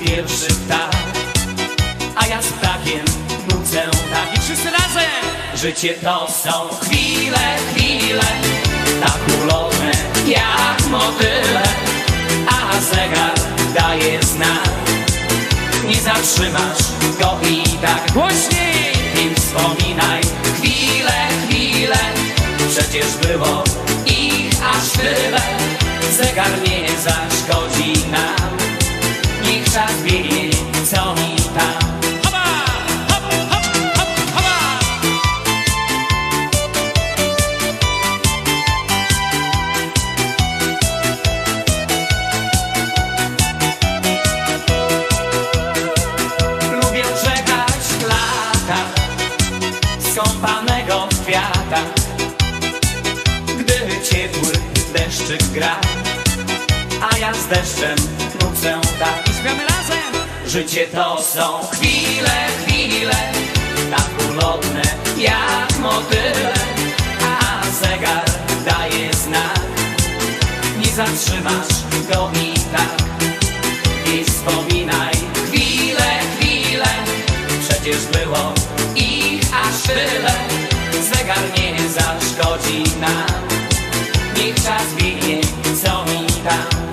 pierwszy ptak. A ja z ptakiem nucę tak. I wszyscy razem! Życie to są chwile, chwile. Tak ulotne jak motyle. A zegar daje znak. Nie zatrzymasz go i tak Głośniej! Więc wspominaj. Chwile, chwile. Przecież było ich aż tyle. Zegar nie zaszkodzi deszczyk gra A ja z deszczem tak śpiamy razem. Życie to są chwile, chwile Tak ulotne jak motyle A zegar daje znak. Nie zatrzymasz go i tak. I wspominaj chwile, chwile Przecież było ich aż tyle. Zegar nie zaszkodzi nam. Niech czas biegnie, co mi tam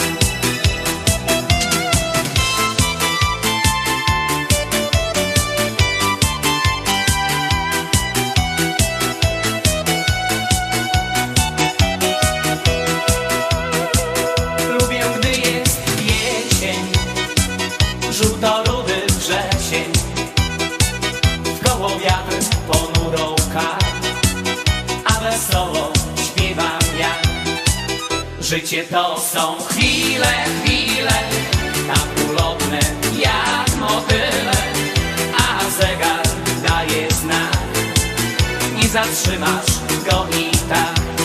wiatr ponurą kar A wesoło śpiewam ja. Życie to są chwile, chwile Tak ulotne jak motyle A zegar daje znak. Nie zatrzymasz go i tak